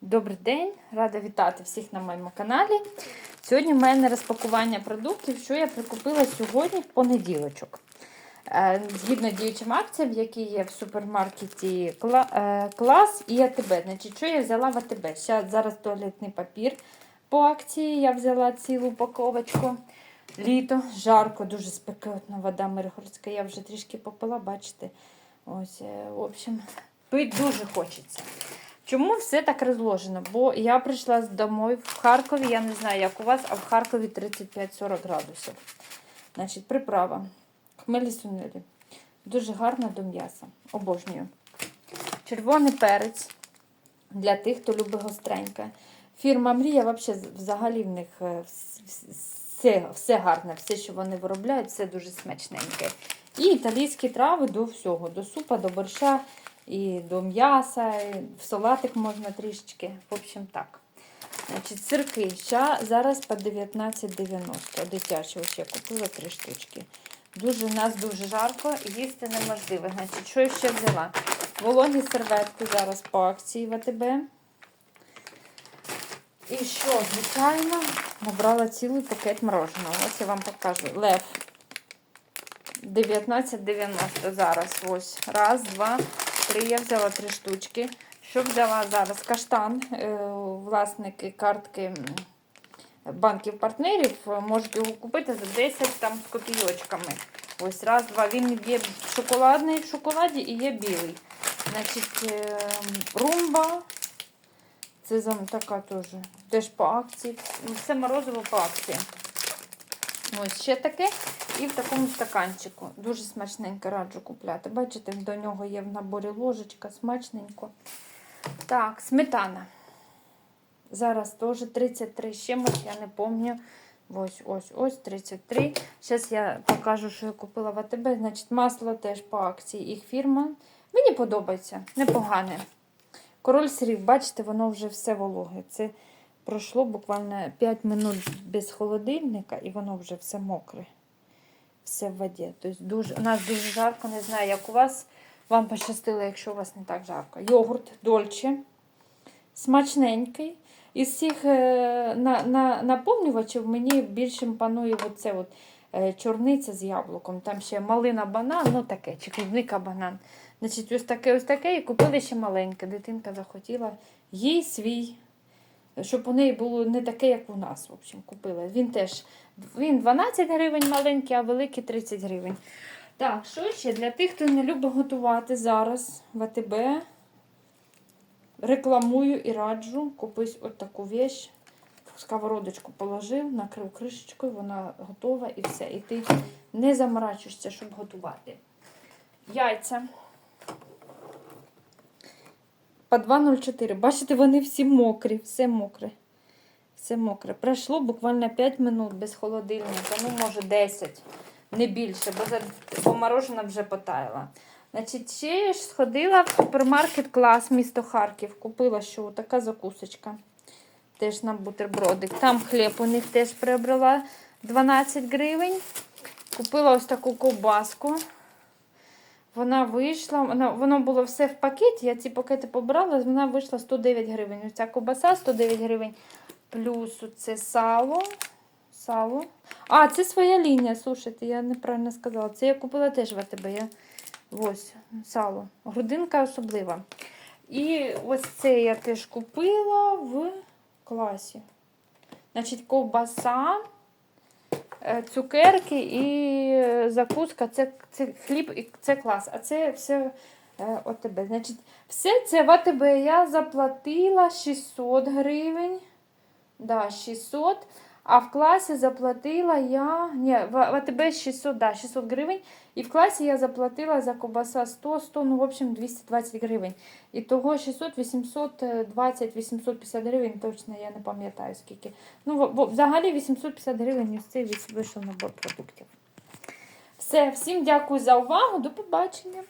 Добрий день, рада вітати всіх на моєму каналі. Сьогодні в мене розпакування продуктів, що я прикупила сьогодні в понеділочок. Е, Згідно діючим акціям, які є в супермаркеті е, клас і АТБ. Значить, що я взяла в АТБ? Щас, зараз туалетний папір по акції. Я взяла цілу упаковочку. Літо, жарко, дуже спекотна вода Миргородська. Я вже трішки попила, бачите. Ось, е, в общем, пити дуже хочеться. Чому все так розложено? Бо я прийшла домой в Харкові, я не знаю, як у вас, а в Харкові 35-40 градусів. Значить, приправа. Хмелі сунелі. Дуже гарна до м'яса. Обожнюю. Червоний перець для тих, хто любить гостреньке. Фірма Мрія, взагалі, в них е, вс- вс- все, все гарне, все, що вони виробляють, все дуже смачненьке. І італійські трави до всього, до супа, до борща, і до м'яса, і в салатик можна трішечки. В общем, так. Значить, сирки. Ща, зараз по 19,90. Дитячі ось я купила три штучки. Дуже, нас дуже жарко, їсти неможливо. Значить, що я ще взяла? Вологі серветки зараз по акції в АТБ. І що, звичайно, набрала цілий пакет мороженого. Ось я вам покажу. Лев. 19,90 зараз. Ось. Раз, два, три. Я взяла три штучки. Що взяла зараз? Каштан. Е, Власники картки банків партнерів е, можуть його купити за 10 там з копійочками. Ось раз, два. Він є шоколадний в шоколаді і є білий. Значить, е, румба. Це така теж. Теж по акції. Все морозиво по акції. Ось ще таке. І в такому стаканчику. Дуже смачненько раджу купляти. Бачите, до нього є в наборі ложечка, смачненько. Так, сметана. Зараз теж 33 з чимось, я не пам'ятаю. Ось, ось, ось 33. Зараз я покажу, що я купила в АТБ. Значить, масло теж по акції. Їх фірма. Мені подобається, непогане. Король сирів, бачите, воно вже все вологе. Це пройшло буквально 5 минут без холодильника, і воно вже все мокре. Все в воді. Тобто дуже, у нас дуже жарко, не знаю, як у вас. Вам пощастило, якщо у вас не так жарко. Йогурт дольче, смачненький. Із всіх е, на, на, наповнювачів мені більше панує оце от, е, чорниця з яблуком. Там ще малина банан, ну таке, чи клубника банан. Значить, ось таке, ось таке, і купили ще маленьке. Дитинка захотіла їй свій, щоб у неї було не таке, як у нас. В общем, купила. Він теж він 12 гривень маленький, а великий 30 гривень. Так, що ще для тих, хто не любить готувати зараз в АТБ. Рекламую і раджу. Купись от таку вещь. Сковородочку положив, накрив кришечкою, вона готова і все. І ти не заморачуєшся, щоб готувати. Яйця. По 2,04. Бачите, вони всі мокрі, все мокре. Все мокре. Пройшло буквально 5 минут без холодильника, ну, може 10, не більше, бо, бо вже потаяла. Значить, ще я ж сходила в супермаркет клас місто Харків. Купила що така закусочка. Теж на бутербродик. Там хліб у них теж приобрела 12 гривень. Купила ось таку ковбаску. Вона вийшла, вона, воно було все в пакеті. Я ці пакети побрала, вона вийшла 109 гривень. Ось ця ковбаса 109 гривень. Плюс це сало. Сало. А, це своя лінія. Слушайте, я неправильно сказала. Це я купила теж в АТБ. Я... Ось, сало. Грудинка особлива. І ось це я теж купила в класі. Значить, ковбаса, цукерки і е, закуска. Це, це хліб і це клас. А це все е, ОТБ. Значить, все це в АТБ я заплатила 600 гривень. Да, 600. А в класі заплатила я. Ні, в АТБ 600, да, 600 гривень. І в класі я заплатила за ковбаса 100, 100, ну, в общем, 220 гривень. І того 600, 820, 850 гривень, точно я не пам'ятаю скільки. Ну, взагалі 850 гривень ось цей вийшов набор продуктів. Все, всім дякую за увагу. До побачення.